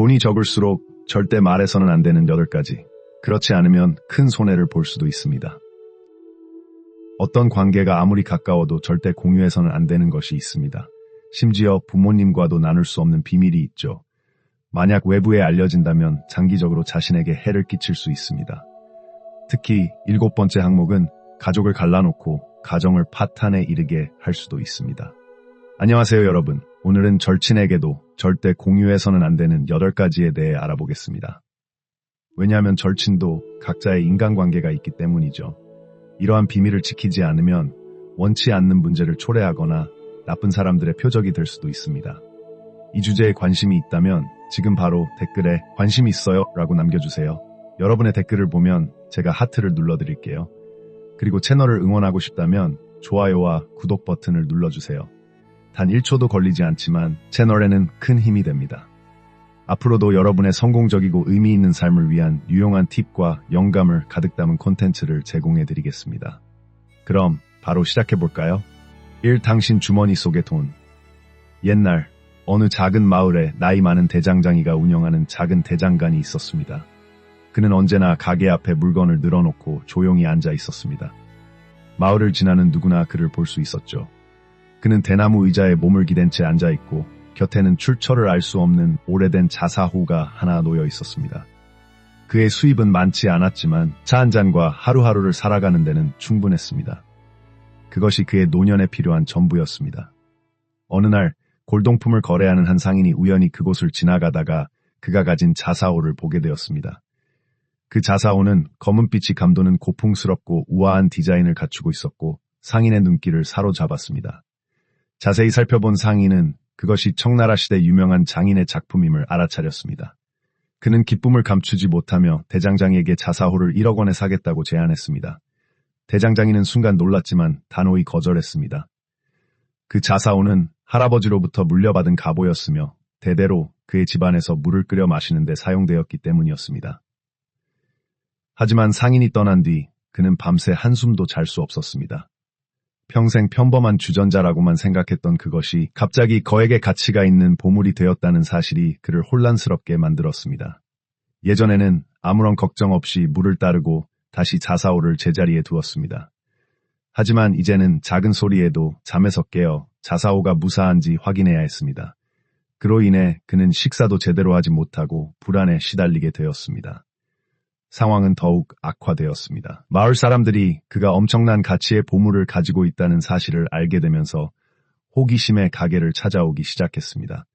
돈이 적을수록 절대 말해서는 안 되는 8가지. 그렇지 않으면 큰 손해를 볼 수도 있습니다. 어떤 관계가 아무리 가까워도 절대 공유해서는 안 되는 것이 있습니다. 심지어 부모님과도 나눌 수 없는 비밀이 있죠. 만약 외부에 알려진다면 장기적으로 자신에게 해를 끼칠 수 있습니다. 특히 일곱 번째 항목은 가족을 갈라놓고 가정을 파탄에 이르게 할 수도 있습니다. 안녕하세요 여러분. 오늘은 절친에게도 절대 공유해서는 안 되는 8가지에 대해 알아보겠습니다. 왜냐하면 절친도 각자의 인간관계가 있기 때문이죠. 이러한 비밀을 지키지 않으면 원치 않는 문제를 초래하거나 나쁜 사람들의 표적이 될 수도 있습니다. 이 주제에 관심이 있다면 지금 바로 댓글에 관심 있어요 라고 남겨주세요. 여러분의 댓글을 보면 제가 하트를 눌러드릴게요. 그리고 채널을 응원하고 싶다면 좋아요와 구독 버튼을 눌러주세요. 단 1초도 걸리지 않지만 채널에는 큰 힘이 됩니다. 앞으로도 여러분의 성공적이고 의미 있는 삶을 위한 유용한 팁과 영감을 가득 담은 콘텐츠를 제공해 드리겠습니다. 그럼 바로 시작해 볼까요? 1. 당신 주머니 속의 돈. 옛날 어느 작은 마을에 나이 많은 대장장이가 운영하는 작은 대장간이 있었습니다. 그는 언제나 가게 앞에 물건을 늘어놓고 조용히 앉아 있었습니다. 마을을 지나는 누구나 그를 볼 수 있었죠. 그는 대나무 의자에 몸을 기댄 채 앉아 있고 곁에는 출처를 알 수 없는 오래된 자사호가 하나 놓여 있었습니다. 그의 수입은 많지 않았지만 차 한 잔과 하루하루를 살아가는 데는 충분했습니다. 그것이 그의 노년에 필요한 전부였습니다. 어느 날 골동품을 거래하는 한 상인이 우연히 그곳을 지나가다가 그가 가진 자사호를 보게 되었습니다. 그 자사호는 검은빛이 감도는 고풍스럽고 우아한 디자인을 갖추고 있었고 상인의 눈길을 사로잡았습니다. 자세히 살펴본 상인은 그것이 청나라 시대 유명한 장인의 작품임을 알아차렸습니다. 그는 기쁨을 감추지 못하며 대장장이에게 자사호를 1억 원에 사겠다고 제안했습니다. 대장장이는 순간 놀랐지만 단호히 거절했습니다. 그 자사호는 할아버지로부터 물려받은 가보였으며 대대로 그의 집안에서 물을 끓여 마시는 데 사용되었기 때문이었습니다. 하지만 상인이 떠난 뒤 그는 밤새 한숨도 잘 수 없었습니다. 평생 평범한 주전자라고만 생각했던 그것이 갑자기 거액의 가치가 있는 보물이 되었다는 사실이 그를 혼란스럽게 만들었습니다. 예전에는 아무런 걱정 없이 물을 따르고 다시 자사오를 제자리에 두었습니다. 하지만 이제는 작은 소리에도 잠에서 깨어 자사오가 무사한지 확인해야 했습니다. 그로 인해 그는 식사도 제대로 하지 못하고 불안에 시달리게 되었습니다. 상황은 더욱 악화되었습니다. 마을 사람들이 그가 엄청난 가치의 보물을 가지고 있다는 사실을 알게 되면서 호기심에 가게를 찾아오기 시작했습니다.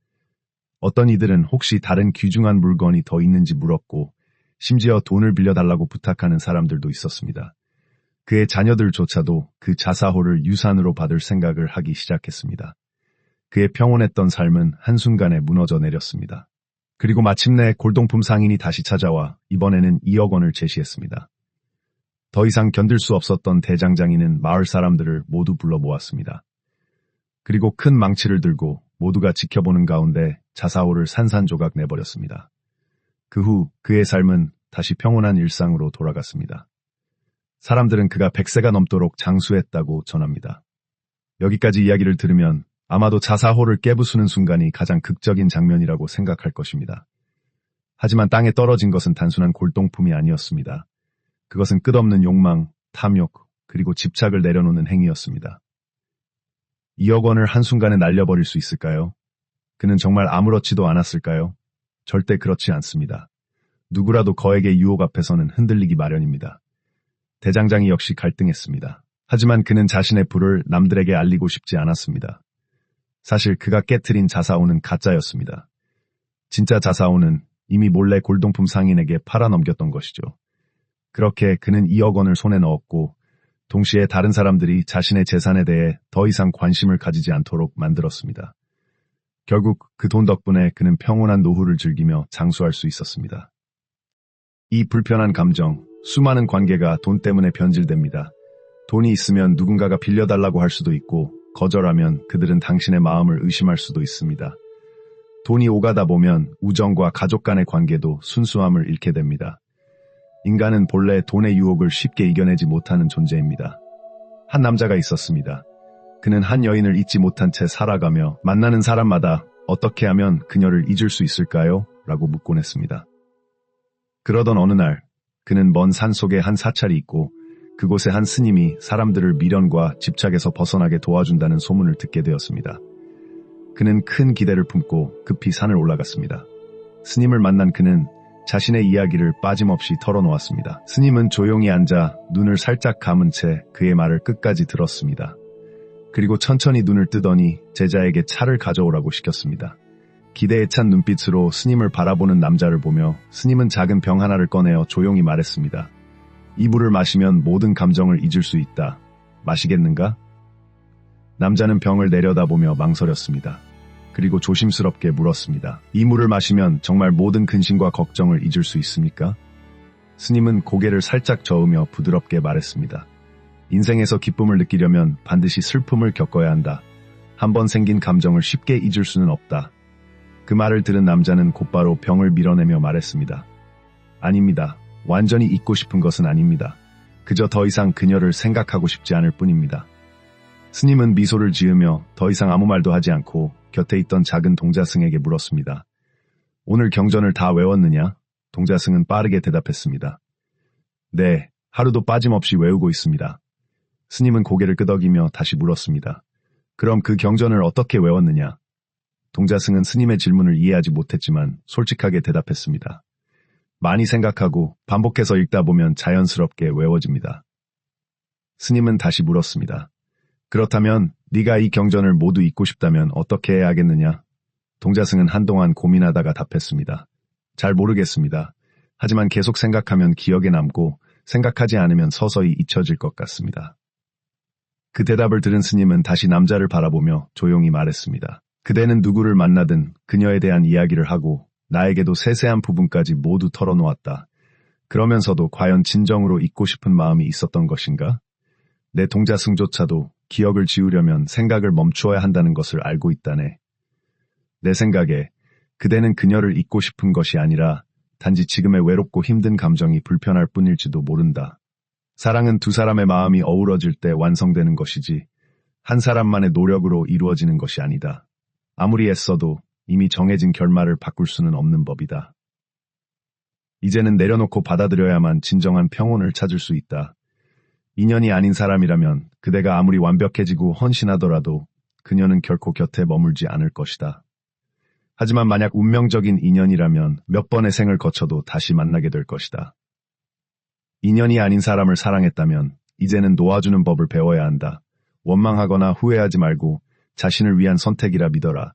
어떤 이들은 혹시 다른 귀중한 물건이 더 있는지 물었고 심지어 돈을 빌려달라고 부탁하는 사람들도 있었습니다. 그의 자녀들조차도 그 자사호를 유산으로 받을 생각을 하기 시작했습니다. 그의 평온했던 삶은 한순간에 무너져 내렸습니다. 그리고 마침내 골동품 상인이 다시 찾아와 이번에는 2억 원을 제시했습니다. 더 이상 견딜 수 없었던 대장장이는 마을 사람들을 모두 불러 모았습니다. 그리고 큰 망치를 들고 모두가 지켜보는 가운데 자사오를 산산조각 내버렸습니다. 그 후 그의 삶은 다시 평온한 일상으로 돌아갔습니다. 사람들은 그가 100세가 넘도록 장수했다고 전합니다. 여기까지 이야기를 들으면 아마도 자사호를 깨부수는 순간이 가장 극적인 장면이라고 생각할 것입니다. 하지만 땅에 떨어진 것은 단순한 골동품이 아니었습니다. 그것은 끝없는 욕망, 탐욕, 그리고 집착을 내려놓는 행위였습니다. 2억 원을 한순간에 날려버릴 수 있을까요? 그는 정말 아무렇지도 않았을까요? 절대 그렇지 않습니다. 누구라도 거액의 유혹 앞에서는 흔들리기 마련입니다. 대장장이 역시 갈등했습니다. 하지만 그는 자신의 불을 남들에게 알리고 싶지 않았습니다. 사실 그가 깨트린 자사오는 가짜였습니다. 진짜 자사오는 이미 몰래 골동품 상인에게 팔아넘겼던 것이죠. 그렇게 그는 2억 원을 손에 넣었고 동시에 다른 사람들이 자신의 재산에 대해 더 이상 관심을 가지지 않도록 만들었습니다. 결국 그 돈 덕분에 그는 평온한 노후를 즐기며 장수할 수 있었습니다. 이 불편한 감정, 수많은 관계가 돈 때문에 변질됩니다. 돈이 있으면 누군가가 빌려달라고 할 수도 있고 거절하면 그들은 당신의 마음을 의심할 수도 있습니다. 돈이 오가다 보면 우정과 가족 간의 관계도 순수함을 잃게 됩니다. 인간은 본래 돈의 유혹을 쉽게 이겨내지 못하는 존재입니다. 한 남자가 있었습니다. 그는 한 여인을 잊지 못한 채 살아가며 만나는 사람마다 어떻게 하면 그녀를 잊을 수 있을까요? 라고 묻곤 했습니다. 그러던 어느 날 그는 먼 산 속에 한 사찰이 있고 그곳에 한 스님이 사람들을 미련과 집착에서 벗어나게 도와준다는 소문을 듣게 되었습니다. 그는 큰 기대를 품고 급히 산을 올라갔습니다. 스님을 만난 그는 자신의 이야기를 빠짐없이 털어놓았습니다. 스님은 조용히 앉아 눈을 살짝 감은 채 그의 말을 끝까지 들었습니다. 그리고 천천히 눈을 뜨더니 제자에게 차를 가져오라고 시켰습니다. 기대에 찬 눈빛으로 스님을 바라보는 남자를 보며 스님은 작은 병 하나를 꺼내어 조용히 말했습니다. 이 물을 마시면 모든 감정을 잊을 수 있다. 마시겠는가? 남자는 병을 내려다보며 망설였습니다. 그리고 조심스럽게 물었습니다. 이 물을 마시면 정말 모든 근심과 걱정을 잊을 수 있습니까? 스님은 고개를 살짝 저으며 부드럽게 말했습니다. 인생에서 기쁨을 느끼려면 반드시 슬픔을 겪어야 한다. 한번 생긴 감정을 쉽게 잊을 수는 없다. 그 말을 들은 남자는 곧바로 병을 밀어내며 말했습니다. 아닙니다. 완전히 잊고 싶은 것은 아닙니다. 그저 더 이상 그녀를 생각하고 싶지 않을 뿐입니다. 스님은 미소를 지으며 더 이상 아무 말도 하지 않고 곁에 있던 작은 동자승에게 물었습니다. 오늘 경전을 다 외웠느냐? 동자승은 빠르게 대답했습니다. 네, 하루도 빠짐없이 외우고 있습니다. 스님은 고개를 끄덕이며 다시 물었습니다. 그럼 그 경전을 어떻게 외웠느냐? 동자승은 스님의 질문을 이해하지 못했지만 솔직하게 대답했습니다. 많이 생각하고 반복해서 읽다 보면 자연스럽게 외워집니다. 스님은 다시 물었습니다. 그렇다면 네가 이 경전을 모두 잊고 싶다면 어떻게 해야 하겠느냐? 동자승은 한동안 고민하다가 답했습니다. 잘 모르겠습니다. 하지만 계속 생각하면 기억에 남고 생각하지 않으면 서서히 잊혀질 것 같습니다. 그 대답을 들은 스님은 다시 남자를 바라보며 조용히 말했습니다. 그대는 누구를 만나든 그녀에 대한 이야기를 하고 나에게도 세세한 부분까지 모두 털어놓았다. 그러면서도 과연 진정으로 잊고 싶은 마음이 있었던 것인가? 내 동자승조차도 기억을 지우려면 생각을 멈추어야 한다는 것을 알고 있다네. 내 생각에 그대는 그녀를 잊고 싶은 것이 아니라 단지 지금의 외롭고 힘든 감정이 불편할 뿐일지도 모른다. 사랑은 두 사람의 마음이 어우러질 때 완성되는 것이지 한 사람만의 노력으로 이루어지는 것이 아니다. 아무리 애써도 이미 정해진 결말을 바꿀 수는 없는 법이다. 이제는 내려놓고 받아들여야만 진정한 평온을 찾을 수 있다. 인연이 아닌 사람이라면 그대가 아무리 완벽해지고 헌신하더라도 그녀는 결코 곁에 머물지 않을 것이다. 하지만 만약 운명적인 인연이라면 몇 번의 생을 거쳐도 다시 만나게 될 것이다. 인연이 아닌 사람을 사랑했다면 이제는 놓아주는 법을 배워야 한다. 원망하거나 후회하지 말고 자신을 위한 선택이라 믿어라.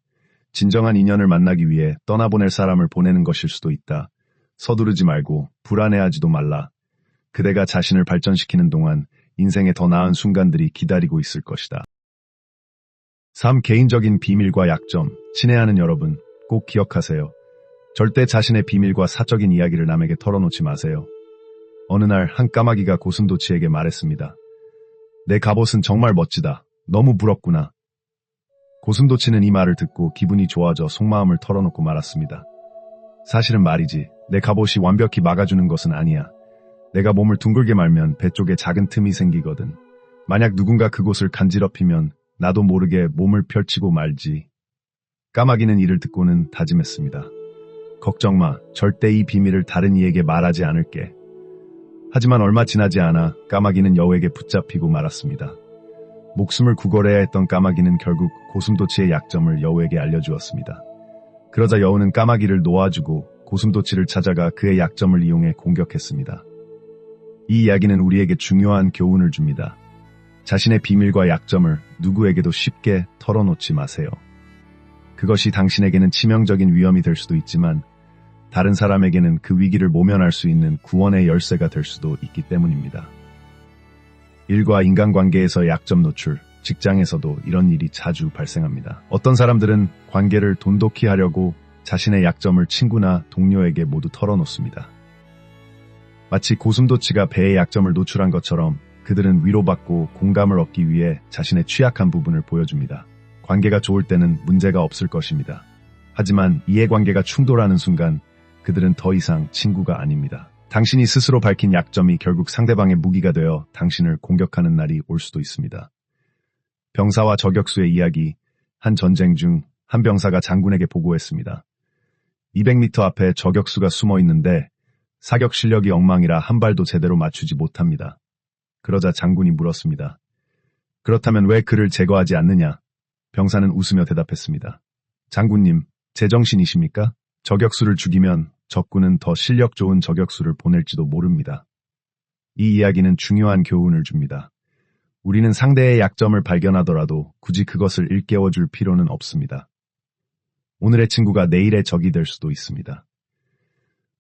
진정한 인연을 만나기 위해 떠나보낼 사람을 보내는 것일 수도 있다. 서두르지 말고 불안해하지도 말라. 그대가 자신을 발전시키는 동안 인생의 더 나은 순간들이 기다리고 있을 것이다. 3. 개인적인 비밀과 약점. 친애하는 여러분, 꼭 기억하세요. 절대 자신의 비밀과 사적인 이야기를 남에게 털어놓지 마세요. 어느 날 한 까마귀가 고슴도치에게 말했습니다. 내 갑옷은 정말 멋지다. 너무 부럽구나. 고슴도치는 이 말을 듣고 기분이 좋아져 속마음을 털어놓고 말았습니다. 사실은 말이지, 내 갑옷이 완벽히 막아주는 것은 아니야. 내가 몸을 둥글게 말면 배 쪽에 작은 틈이 생기거든. 만약 누군가 그곳을 간지럽히면 나도 모르게 몸을 펼치고 말지. 까마귀는 이를 듣고는 다짐했습니다. 걱정 마. 절대 이 비밀을 다른 이에게 말하지 않을게. 하지만 얼마 지나지 않아 까마귀는 여우에게 붙잡히고 말았습니다. 목숨을 구걸해야 했던 까마귀는 결국 고슴도치의 약점을 여우에게 알려주었습니다. 그러자 여우는 까마귀를 놓아주고 고슴도치를 찾아가 그의 약점을 이용해 공격했습니다. 이 이야기는 우리에게 중요한 교훈을 줍니다. 자신의 비밀과 약점을 누구에게도 쉽게 털어놓지 마세요. 그것이 당신에게는 치명적인 위험이 될 수도 있지만 다른 사람에게는 그 위기를 모면할 수 있는 구원의 열쇠가 될 수도 있기 때문입니다. 일과 인간관계에서 약점 노출, 직장에서도 이런 일이 자주 발생합니다. 어떤 사람들은 관계를 돈독히 하려고 자신의 약점을 친구나 동료에게 모두 털어놓습니다. 마치 고슴도치가 배의 약점을 노출한 것처럼 그들은 위로받고 공감을 얻기 위해 자신의 취약한 부분을 보여줍니다. 관계가 좋을 때는 문제가 없을 것입니다. 하지만 이해관계가 충돌하는 순간 그들은 더 이상 친구가 아닙니다. 당신이 스스로 밝힌 약점이 결국 상대방의 무기가 되어 당신을 공격하는 날이 올 수도 있습니다. 병사와 저격수의 이야기, 한 전쟁 중 한 병사가 장군에게 보고했습니다. 200m 앞에 저격수가 숨어 있는데 사격 실력이 엉망이라 한 발도 제대로 맞추지 못합니다. 그러자 장군이 물었습니다. 그렇다면 왜 그를 제거하지 않느냐? 병사는 웃으며 대답했습니다. 장군님, 제정신이십니까? 저격수를 죽이면 적군은 더 실력 좋은 저격수를 보낼지도 모릅니다. 이 이야기는 중요한 교훈을 줍니다. 우리는 상대의 약점을 발견하더라도 굳이 그것을 일깨워줄 필요는 없습니다. 오늘의 친구가 내일의 적이 될 수도 있습니다.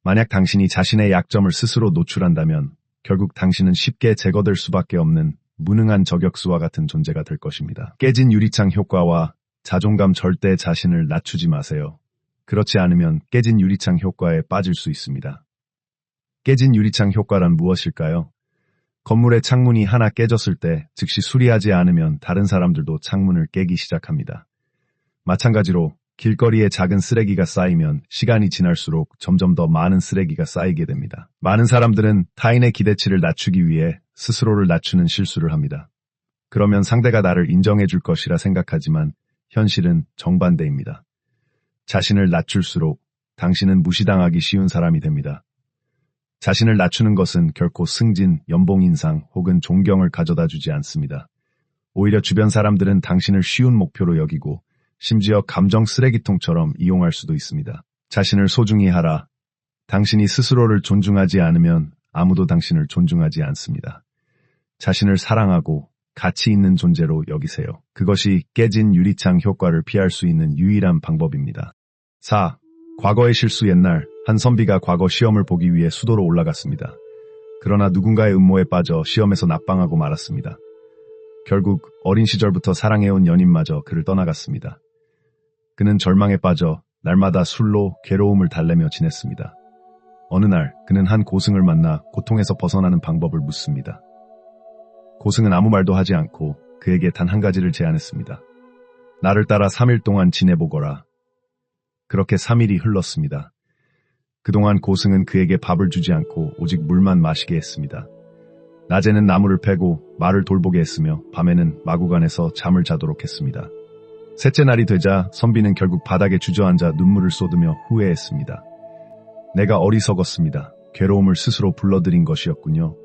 만약 당신이 자신의 약점을 스스로 노출한다면 결국 당신은 쉽게 제거될 수밖에 없는 무능한 저격수와 같은 존재가 될 것입니다. 깨진 유리창 효과와 자존감 절대 자신을 낮추지 마세요. 그렇지 않으면 깨진 유리창 효과에 빠질 수 있습니다. 깨진 유리창 효과란 무엇일까요? 건물의 창문이 하나 깨졌을 때 즉시 수리하지 않으면 다른 사람들도 창문을 깨기 시작합니다. 마찬가지로 길거리에 작은 쓰레기가 쌓이면 시간이 지날수록 점점 더 많은 쓰레기가 쌓이게 됩니다. 많은 사람들은 타인의 기대치를 낮추기 위해 스스로를 낮추는 실수를 합니다. 그러면 상대가 나를 인정해 줄 것이라 생각하지만 현실은 정반대입니다. 자신을 낮출수록 당신은 무시당하기 쉬운 사람이 됩니다. 자신을 낮추는 것은 결코 승진, 연봉 인상 혹은 존경을 가져다 주지 않습니다. 오히려 주변 사람들은 당신을 쉬운 목표로 여기고 심지어 감정 쓰레기통처럼 이용할 수도 있습니다. 자신을 소중히 하라. 당신이 스스로를 존중하지 않으면 아무도 당신을 존중하지 않습니다. 자신을 사랑하고 가치 있는 존재로 여기세요. 그것이 깨진 유리창 효과를 피할 수 있는 유일한 방법입니다. 4. 과거의 실수 옛날 한 선비가 과거 시험을 보기 위해 수도로 올라갔습니다. 그러나 누군가의 음모에 빠져 시험에서 낙방하고 말았습니다. 결국 어린 시절부터 사랑해온 연인마저 그를 떠나갔습니다. 그는 절망에 빠져 날마다 술로 괴로움을 달래며 지냈습니다. 어느 날 그는 한 고승을 만나 고통에서 벗어나는 방법을 묻습니다. 고승은 아무 말도 하지 않고 그에게 단 한 가지를 제안했습니다. 나를 따라 3일 동안 지내보거라. 그렇게 3일이 흘렀습니다. 그동안 고승은 그에게 밥을 주지 않고 오직 물만 마시게 했습니다. 낮에는 나무를 패고 말을 돌보게 했으며 밤에는 마구간에서 잠을 자도록 했습니다. 셋째 날이 되자 선비는 결국 바닥에 주저앉아 눈물을 쏟으며 후회했습니다. 내가 어리석었습니다. 괴로움을 스스로 불러들인 것이었군요.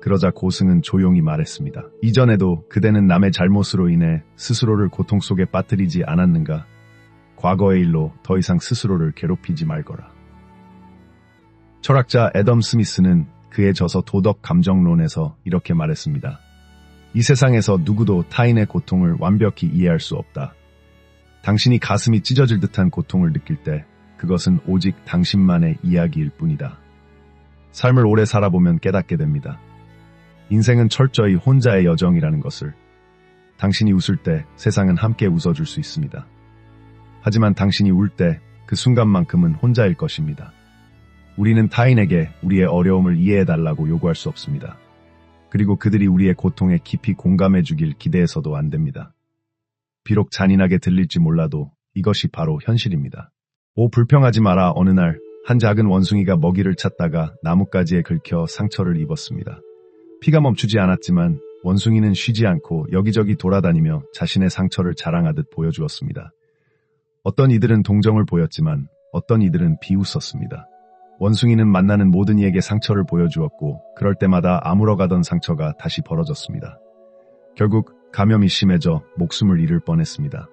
그러자 고승은 조용히 말했습니다. 이전에도 그대는 남의 잘못으로 인해 스스로를 고통 속에 빠뜨리지 않았는가? 과거의 일로 더 이상 스스로를 괴롭히지 말거라. 철학자 애덤 스미스는 그의 저서 도덕 감정론에서 이렇게 말했습니다. 이 세상에서 누구도 타인의 고통을 완벽히 이해할 수 없다. 당신이 가슴이 찢어질 듯한 고통을 느낄 때 그것은 오직 당신만의 이야기일 뿐이다. 삶을 오래 살아보면 깨닫게 됩니다. 인생은 철저히 혼자의 여정이라는 것을. 당신이 웃을 때 세상은 함께 웃어줄 수 있습니다. 하지만 당신이 울 때 그 순간만큼은 혼자일 것입니다. 우리는 타인에게 우리의 어려움을 이해해달라고 요구할 수 없습니다. 그리고 그들이 우리의 고통에 깊이 공감해 주길 기대해서도 안 됩니다. 비록 잔인하게 들릴지 몰라도 이것이 바로 현실입니다. 오 불평하지 마라 어느 날 한 작은 원숭이가 먹이를 찾다가 나뭇가지에 긁혀 상처를 입었습니다. 피가 멈추지 않았지만 원숭이는 쉬지 않고 여기저기 돌아다니며 자신의 상처를 자랑하듯 보여주었습니다. 어떤 이들은 동정을 보였지만 어떤 이들은 비웃었습니다. 원숭이는 만나는 모든 이에게 상처를 보여주었고 그럴 때마다 아물어가던 상처가 다시 벌어졌습니다. 결국 감염이 심해져 목숨을 잃을 뻔했습니다.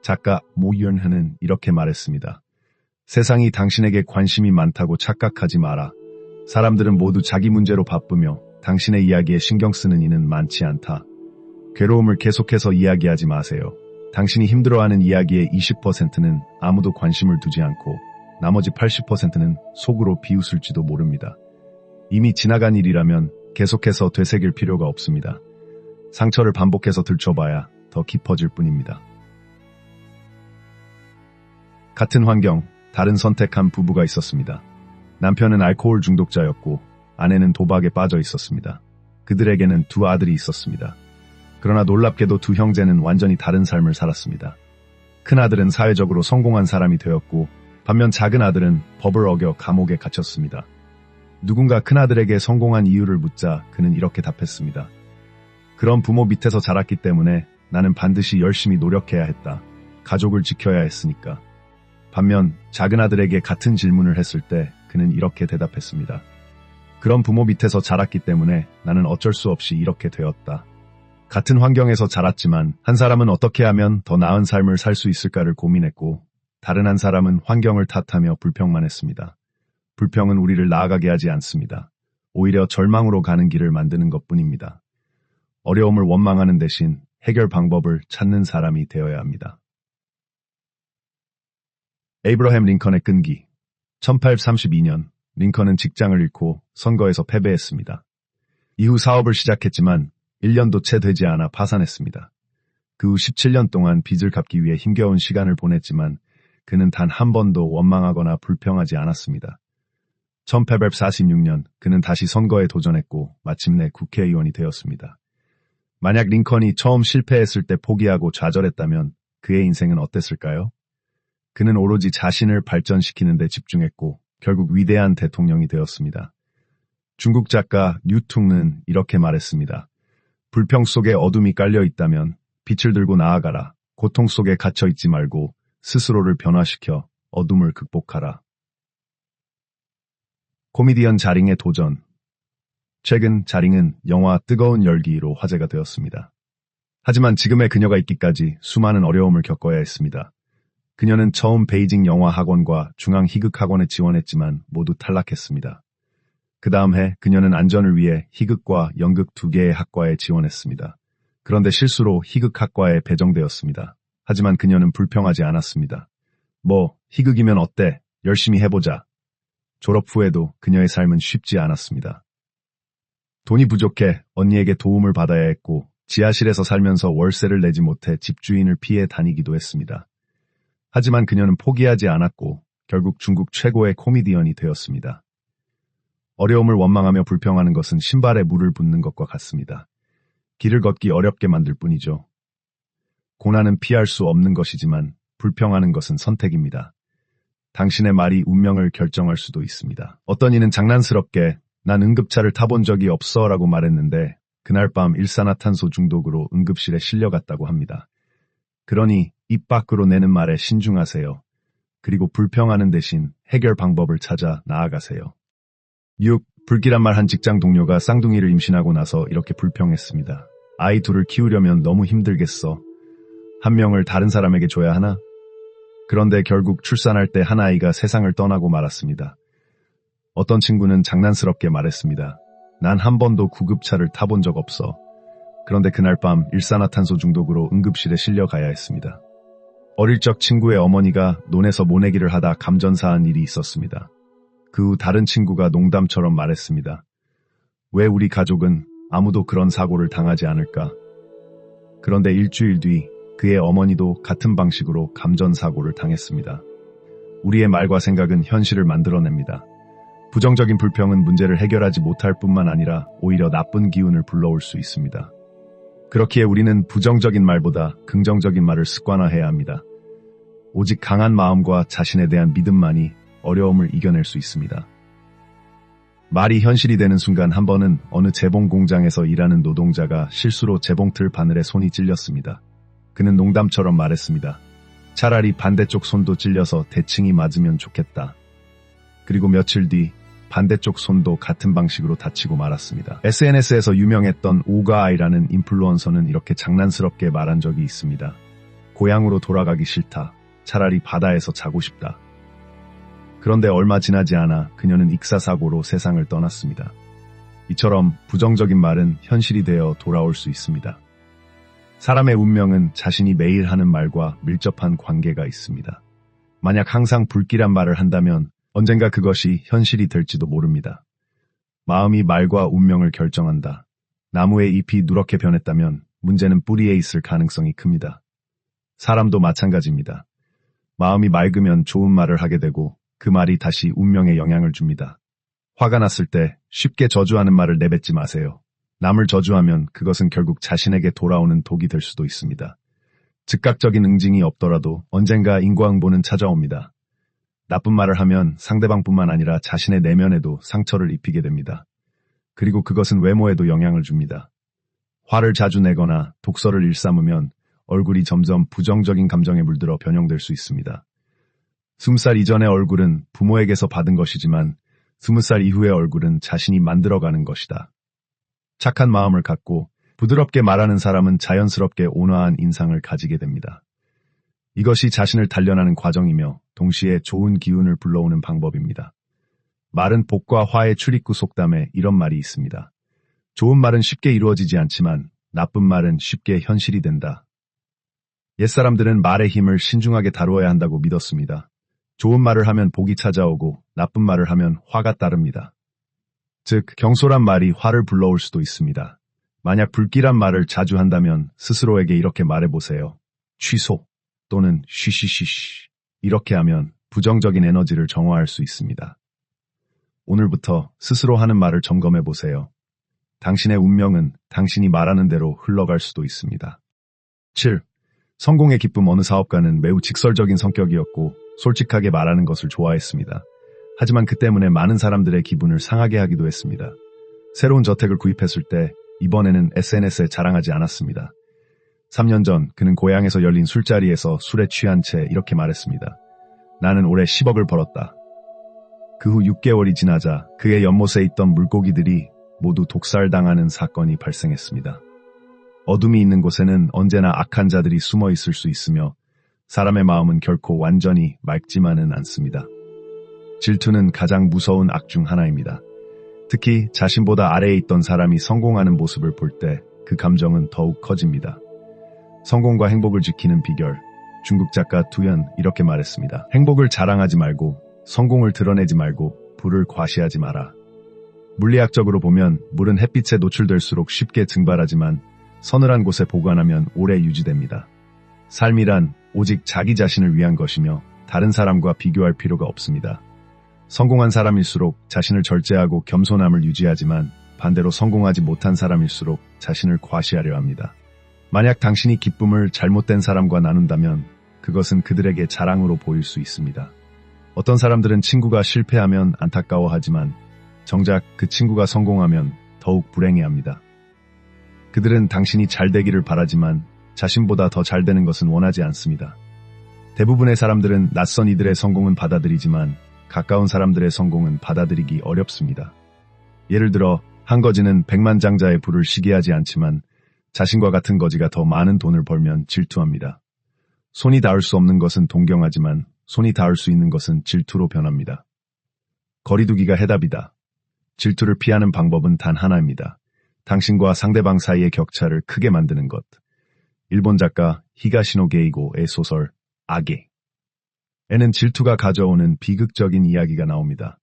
작가 모이언현은 이렇게 말했습니다. 세상이 당신에게 관심이 많다고 착각하지 마라. 사람들은 모두 자기 문제로 바쁘며 당신의 이야기에 신경 쓰는 이는 많지 않다. 괴로움을 계속해서 이야기하지 마세요. 당신이 힘들어하는 이야기의 20%는 아무도 관심을 두지 않고 나머지 80%는 속으로 비웃을지도 모릅니다. 이미 지나간 일이라면 계속해서 되새길 필요가 없습니다. 상처를 반복해서 들춰봐야 더 깊어질 뿐입니다. 같은 환경, 다른 선택한 부부가 있었습니다. 남편은 알코올 중독자였고 아내는 도박에 빠져 있었습니다. 그들에게는 두 아들이 있었습니다. 그러나 놀랍게도 두 형제는 완전히 다른 삶을 살았습니다. 큰 아들은 사회적으로 성공한 사람이 되었고 반면 작은 아들은 법을 어겨 감옥에 갇혔습니다. 누군가 큰아들에게 성공한 이유를 묻자 그는 이렇게 답했습니다. 그런 부모 밑에서 자랐기 때문에 나는 반드시 열심히 노력해야 했다. 가족을 지켜야 했으니까. 반면 작은 아들에게 같은 질문을 했을 때 그는 이렇게 대답했습니다. 그런 부모 밑에서 자랐기 때문에 나는 어쩔 수 없이 이렇게 되었다. 같은 환경에서 자랐지만 한 사람은 어떻게 하면 더 나은 삶을 살 수 있을까를 고민했고 다른 한 사람은 환경을 탓하며 불평만 했습니다. 불평은 우리를 나아가게 하지 않습니다. 오히려 절망으로 가는 길을 만드는 것 뿐입니다. 어려움을 원망하는 대신 해결 방법을 찾는 사람이 되어야 합니다. 에이브러햄 링컨의 끈기 1832년 링컨은 직장을 잃고 선거에서 패배했습니다. 이후 사업을 시작했지만 1년도 채 되지 않아 파산했습니다. 그 후 17년 동안 빚을 갚기 위해 힘겨운 시간을 보냈지만 그는 단 한 번도 원망하거나 불평하지 않았습니다. 1846년 그는 다시 선거에 도전했고 마침내 국회의원이 되었습니다. 만약 링컨이 처음 실패했을 때 포기하고 좌절했다면 그의 인생은 어땠을까요? 그는 오로지 자신을 발전시키는 데 집중했고 결국 위대한 대통령이 되었습니다. 중국 작가 뉴퉁는 이렇게 말했습니다. 불평 속에 어둠이 깔려 있다면 빛을 들고 나아가라. 고통 속에 갇혀 있지 말고 스스로를 변화시켜 어둠을 극복하라. 코미디언 자링의 도전. 최근 자링은 영화 뜨거운 열기로 화제가 되었습니다. 하지만 지금의 그녀가 있기까지 수많은 어려움을 겪어야 했습니다. 그녀는 처음 베이징 영화 학원과 중앙 희극 학원에 지원했지만 모두 탈락했습니다. 그 다음 해 그녀는 안전을 위해 희극과 연극 두 개의 학과에 지원했습니다. 그런데 실수로 희극학과에 배정되었습니다. 하지만 그녀는 불평하지 않았습니다. 뭐, 희극이면 어때? 열심히 해보자. 졸업 후에도 그녀의 삶은 쉽지 않았습니다. 돈이 부족해 언니에게 도움을 받아야 했고 지하실에서 살면서 월세를 내지 못해 집주인을 피해 다니기도 했습니다. 하지만 그녀는 포기하지 않았고 결국 중국 최고의 코미디언이 되었습니다. 어려움을 원망하며 불평하는 것은 신발에 물을 붓는 것과 같습니다. 길을 걷기 어렵게 만들 뿐이죠. 고난은 피할 수 없는 것이지만 불평하는 것은 선택입니다. 당신의 말이 운명을 결정할 수도 있습니다. 어떤 이는 장난스럽게 난 응급차를 타본 적이 없어 라고 말했는데 그날 밤 일산화탄소 중독으로 응급실에 실려갔다고 합니다. 그러니 입 밖으로 내는 말에 신중하세요. 그리고 불평하는 대신 해결 방법을 찾아 나아가세요. 6. 불길한 말 한 직장 동료가 쌍둥이를 임신하고 나서 이렇게 불평했습니다. 아이 둘을 키우려면 너무 힘들겠어. 한 명을 다른 사람에게 줘야 하나? 그런데 결국 출산할 때 한 아이가 세상을 떠나고 말았습니다. 어떤 친구는 장난스럽게 말했습니다. 난 한 번도 구급차를 타본 적 없어. 그런데 그날 밤 일산화탄소 중독으로 응급실에 실려가야 했습니다. 어릴 적 친구의 어머니가 논에서 모내기를 하다 감전사한 일이 있었습니다. 그 후 다른 친구가 농담처럼 말했습니다. 왜 우리 가족은 아무도 그런 사고를 당하지 않을까? 그런데 일주일 뒤 그의 어머니도 같은 방식으로 감전사고를 당했습니다. 우리의 말과 생각은 현실을 만들어냅니다. 부정적인 불평은 문제를 해결하지 못할 뿐만 아니라 오히려 나쁜 기운을 불러올 수 있습니다. 그렇기에 우리는 부정적인 말보다 긍정적인 말을 습관화해야 합니다. 오직 강한 마음과 자신에 대한 믿음만이 어려움을 이겨낼 수 있습니다. 말이 현실이 되는 순간 한 번은 어느 재봉 공장에서 일하는 노동자가 실수로 재봉틀 바늘에 손이 찔렸습니다. 그는 농담처럼 말했습니다. 차라리 반대쪽 손도 찔려서 대칭이 맞으면 좋겠다. 그리고 며칠 뒤 반대쪽 손도 같은 방식으로 다치고 말았습니다. SNS에서 유명했던 오가아이라는 인플루언서는 이렇게 장난스럽게 말한 적이 있습니다. 고향으로 돌아가기 싫다. 차라리 바다에서 자고 싶다. 그런데 얼마 지나지 않아 그녀는 익사사고로 세상을 떠났습니다. 이처럼 부정적인 말은 현실이 되어 돌아올 수 있습니다. 사람의 운명은 자신이 매일 하는 말과 밀접한 관계가 있습니다. 만약 항상 불길한 말을 한다면 언젠가 그것이 현실이 될지도 모릅니다. 마음이 말과 운명을 결정한다. 나무의 잎이 누렇게 변했다면 문제는 뿌리에 있을 가능성이 큽니다. 사람도 마찬가지입니다. 마음이 맑으면 좋은 말을 하게 되고 그 말이 다시 운명에 영향을 줍니다. 화가 났을 때 쉽게 저주하는 말을 내뱉지 마세요. 남을 저주하면 그것은 결국 자신에게 돌아오는 독이 될 수도 있습니다. 즉각적인 응징이 없더라도 언젠가 인과응보는 찾아옵니다. 나쁜 말을 하면 상대방뿐만 아니라 자신의 내면에도 상처를 입히게 됩니다. 그리고 그것은 외모에도 영향을 줍니다. 화를 자주 내거나 독서를 일삼으면 얼굴이 점점 부정적인 감정에 물들어 변형될 수 있습니다. 20살 이전의 얼굴은 부모에게서 받은 것이지만 20살 이후의 얼굴은 자신이 만들어가는 것이다. 착한 마음을 갖고 부드럽게 말하는 사람은 자연스럽게 온화한 인상을 가지게 됩니다. 이것이 자신을 단련하는 과정이며 동시에 좋은 기운을 불러오는 방법입니다. 말은 복과 화의 출입구 속담에 이런 말이 있습니다. 좋은 말은 쉽게 이루어지지 않지만 나쁜 말은 쉽게 현실이 된다. 옛사람들은 말의 힘을 신중하게 다루어야 한다고 믿었습니다. 좋은 말을 하면 복이 찾아오고 나쁜 말을 하면 화가 따릅니다. 즉, 경솔한 말이 화를 불러올 수도 있습니다. 만약 불길한 말을 자주 한다면 스스로에게 이렇게 말해보세요. 취소 또는 쉬쉬쉬쉬 이렇게 하면 부정적인 에너지를 정화할 수 있습니다. 오늘부터 스스로 하는 말을 점검해 보세요. 당신의 운명은 당신이 말하는 대로 흘러갈 수도 있습니다. 7. 성공의 기쁨 어느 사업가는 매우 직설적인 성격이었고 솔직하게 말하는 것을 좋아했습니다. 하지만 그 때문에 많은 사람들의 기분을 상하게 하기도 했습니다. 새로운 저택을 구입했을 때 이번에는 SNS에 자랑하지 않았습니다. 3년 전 그는 고향에서 열린 술자리에서 술에 취한 채 이렇게 말했습니다. 나는 올해 10억을 벌었다. 그 후 6개월이 지나자 그의 연못에 있던 물고기들이 모두 독살당하는 사건이 발생했습니다. 어둠이 있는 곳에는 언제나 악한 자들이 숨어 있을 수 있으며 사람의 마음은 결코 완전히 맑지만은 않습니다. 질투는 가장 무서운 악 중 하나입니다. 특히 자신보다 아래에 있던 사람이 성공하는 모습을 볼 때 그 감정은 더욱 커집니다. 성공과 행복을 지키는 비결. 중국 작가 두현 이렇게 말했습니다. 행복을 자랑하지 말고 성공을 드러내지 말고 불을 과시하지 마라. 물리학적으로 보면 물은 햇빛에 노출될수록 쉽게 증발하지만 서늘한 곳에 보관하면 오래 유지됩니다. 삶이란 오직 자기 자신을 위한 것이며 다른 사람과 비교할 필요가 없습니다. 성공한 사람일수록 자신을 절제하고 겸손함을 유지하지만 반대로 성공하지 못한 사람일수록 자신을 과시하려 합니다. 만약 당신이 기쁨을 잘못된 사람과 나눈다면 그것은 그들에게 자랑으로 보일 수 있습니다. 어떤 사람들은 친구가 실패하면 안타까워하지만 정작 그 친구가 성공하면 더욱 불행해합니다. 그들은 당신이 잘 되기를 바라지만 자신보다 더 잘 되는 것은 원하지 않습니다. 대부분의 사람들은 낯선 이들의 성공은 받아들이지만 가까운 사람들의 성공은 받아들이기 어렵습니다. 예를 들어 한 거지는 백만장자의 부를 시기하지 않지만 자신과 같은 거지가 더 많은 돈을 벌면 질투합니다. 손이 닿을 수 없는 것은 동경하지만 손이 닿을 수 있는 것은 질투로 변합니다. 거리두기가 해답이다. 질투를 피하는 방법은 단 하나입니다. 당신과 상대방 사이의 격차를 크게 만드는 것. 일본 작가 히가시노 게이고의 소설 아게. 에는 질투가 가져오는 비극적인 이야기가 나옵니다.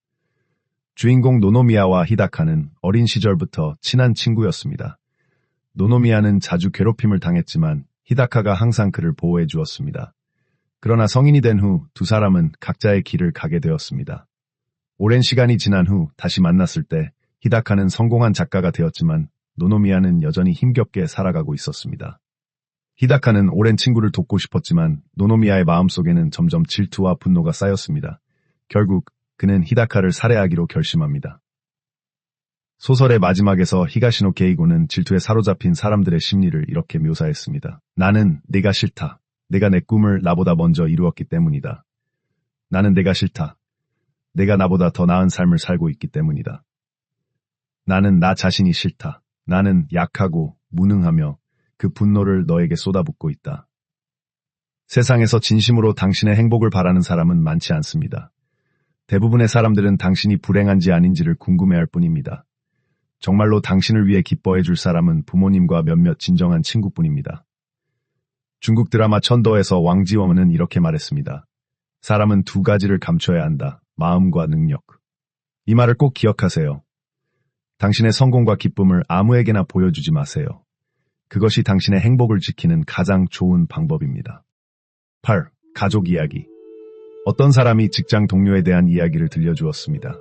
주인공 노노미야와 히다카는 어린 시절부터 친한 친구였습니다. 노노미야는 자주 괴롭힘을 당했지만 히다카가 항상 그를 보호해 주었습니다. 그러나 성인이 된 후 두 사람은 각자의 길을 가게 되었습니다. 오랜 시간이 지난 후 다시 만났을 때 히다카는 성공한 작가가 되었지만 노노미야는 여전히 힘겹게 살아가고 있었습니다. 히다카는 오랜 친구를 돕고 싶었지만 노노미야의 마음속에는 점점 질투와 분노가 쌓였습니다. 결국 그는 히다카를 살해하기로 결심합니다. 소설의 마지막에서 히가시노 게이고는 질투에 사로잡힌 사람들의 심리를 이렇게 묘사했습니다. 나는 내가 싫다. 내가 내 꿈을 나보다 먼저 이루었기 때문이다. 나는 내가 싫다. 내가 나보다 더 나은 삶을 살고 있기 때문이다. 나는 나 자신이 싫다. 나는 약하고 무능하며 그 분노를 너에게 쏟아붓고 있다. 세상에서 진심으로 당신의 행복을 바라는 사람은 많지 않습니다. 대부분의 사람들은 당신이 불행한지 아닌지를 궁금해할 뿐입니다. 정말로 당신을 위해 기뻐해 줄 사람은 부모님과 몇몇 진정한 친구뿐입니다. 중국 드라마 천도에서 왕지원은 이렇게 말했습니다. 사람은 두 가지를 감춰야 한다. 마음과 능력. 이 말을 꼭 기억하세요. 당신의 성공과 기쁨을 아무에게나 보여주지 마세요. 그것이 당신의 행복을 지키는 가장 좋은 방법입니다. 8. 가족 이야기. 어떤 사람이 직장 동료에 대한 이야기를 들려주었습니다.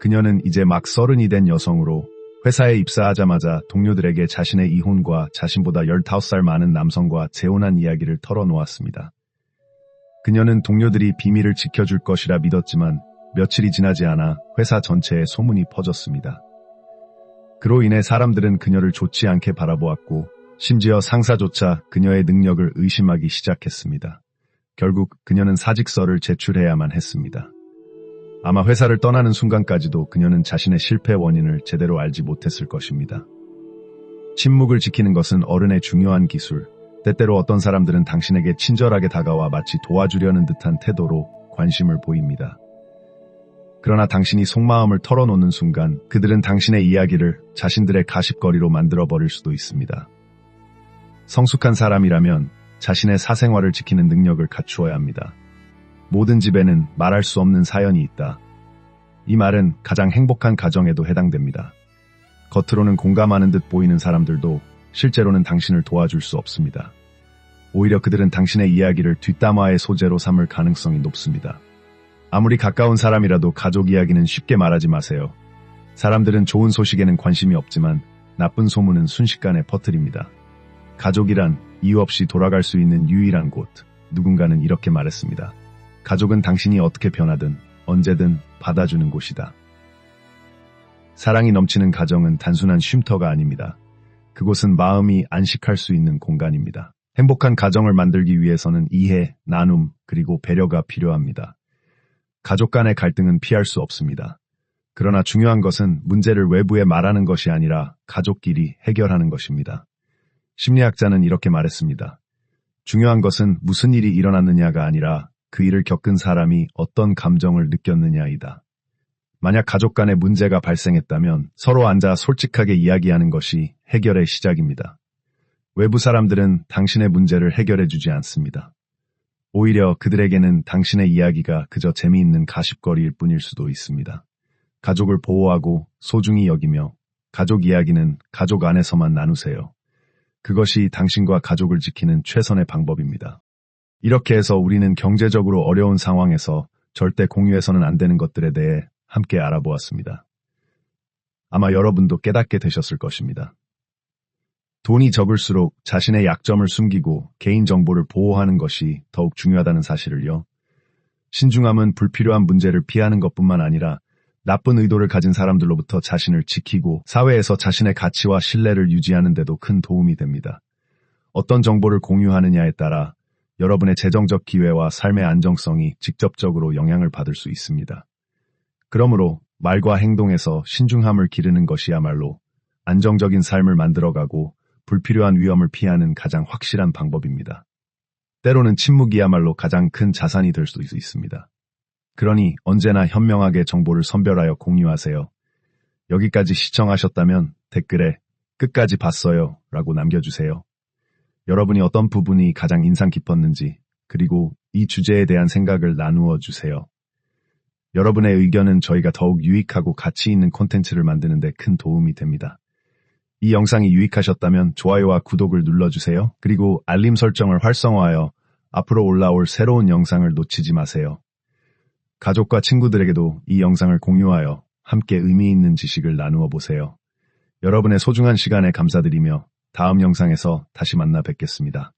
그녀는 이제 막 서른이 된 여성으로 회사에 입사하자마자 동료들에게 자신의 이혼과 자신보다 15살 많은 남성과 재혼한 이야기를 털어놓았습니다. 그녀는 동료들이 비밀을 지켜줄 것이라 믿었지만 며칠이 지나지 않아 회사 전체에 소문이 퍼졌습니다. 그로 인해 사람들은 그녀를 좋지 않게 바라보았고 심지어 상사조차 그녀의 능력을 의심하기 시작했습니다. 결국 그녀는 사직서를 제출해야만 했습니다. 아마 회사를 떠나는 순간까지도 그녀는 자신의 실패 원인을 제대로 알지 못했을 것입니다. 침묵을 지키는 것은 어른의 중요한 기술. 때때로 어떤 사람들은 당신에게 친절하게 다가와 마치 도와주려는 듯한 태도로 관심을 보입니다. 그러나 당신이 속마음을 털어놓는 순간 그들은 당신의 이야기를 자신들의 가십거리로 만들어버릴 수도 있습니다. 성숙한 사람이라면 자신의 사생활을 지키는 능력을 갖추어야 합니다. 모든 집에는 말할 수 없는 사연이 있다. 이 말은 가장 행복한 가정에도 해당됩니다. 겉으로는 공감하는 듯 보이는 사람들도 실제로는 당신을 도와줄 수 없습니다. 오히려 그들은 당신의 이야기를 뒷담화의 소재로 삼을 가능성이 높습니다. 아무리 가까운 사람이라도 가족 이야기는 쉽게 말하지 마세요. 사람들은 좋은 소식에는 관심이 없지만 나쁜 소문은 순식간에 퍼뜨립니다. 가족이란 이유 없이 돌아갈 수 있는 유일한 곳. 누군가는 이렇게 말했습니다. 가족은 당신이 어떻게 변하든 언제든 받아주는 곳이다. 사랑이 넘치는 가정은 단순한 쉼터가 아닙니다. 그곳은 마음이 안식할 수 있는 공간입니다. 행복한 가정을 만들기 위해서는 이해, 나눔, 그리고 배려가 필요합니다. 가족 간의 갈등은 피할 수 없습니다. 그러나 중요한 것은 문제를 외부에 말하는 것이 아니라 가족끼리 해결하는 것입니다. 심리학자는 이렇게 말했습니다. 중요한 것은 무슨 일이 일어났느냐가 아니라 그 일을 겪은 사람이 어떤 감정을 느꼈느냐이다. 만약 가족 간에 문제가 발생했다면 서로 앉아 솔직하게 이야기하는 것이 해결의 시작입니다. 외부 사람들은 당신의 문제를 해결해 주지 않습니다. 오히려 그들에게는 당신의 이야기가 그저 재미있는 가십거리일 뿐일 수도 있습니다. 가족을 보호하고 소중히 여기며 가족 이야기는 가족 안에서만 나누세요. 그것이 당신과 가족을 지키는 최선의 방법입니다. 이렇게 해서 우리는 경제적으로 어려운 상황에서 절대 공유해서는 안 되는 것들에 대해 함께 알아보았습니다. 아마 여러분도 깨닫게 되셨을 것입니다. 돈이 적을수록 자신의 약점을 숨기고 개인정보를 보호하는 것이 더욱 중요하다는 사실을요. 신중함은 불필요한 문제를 피하는 것뿐만 아니라 나쁜 의도를 가진 사람들로부터 자신을 지키고 사회에서 자신의 가치와 신뢰를 유지하는 데도 큰 도움이 됩니다. 어떤 정보를 공유하느냐에 따라 여러분의 재정적 기회와 삶의 안정성이 직접적으로 영향을 받을 수 있습니다. 그러므로 말과 행동에서 신중함을 기르는 것이야말로 안정적인 삶을 만들어가고 불필요한 위험을 피하는 가장 확실한 방법입니다. 때로는 침묵이야말로 가장 큰 자산이 될 수도 있습니다. 그러니 언제나 현명하게 정보를 선별하여 공유하세요. 여기까지 시청하셨다면 댓글에 끝까지 봤어요 라고 남겨주세요. 여러분이 어떤 부분이 가장 인상 깊었는지 그리고 이 주제에 대한 생각을 나누어 주세요. 여러분의 의견은 저희가 더욱 유익하고 가치 있는 콘텐츠를 만드는 데 큰 도움이 됩니다. 이 영상이 유익하셨다면 좋아요와 구독을 눌러주세요. 그리고 알림 설정을 활성화하여 앞으로 올라올 새로운 영상을 놓치지 마세요. 가족과 친구들에게도 이 영상을 공유하여 함께 의미 있는 지식을 나누어 보세요. 여러분의 소중한 시간에 감사드리며 다음 영상에서 다시 만나 뵙겠습니다.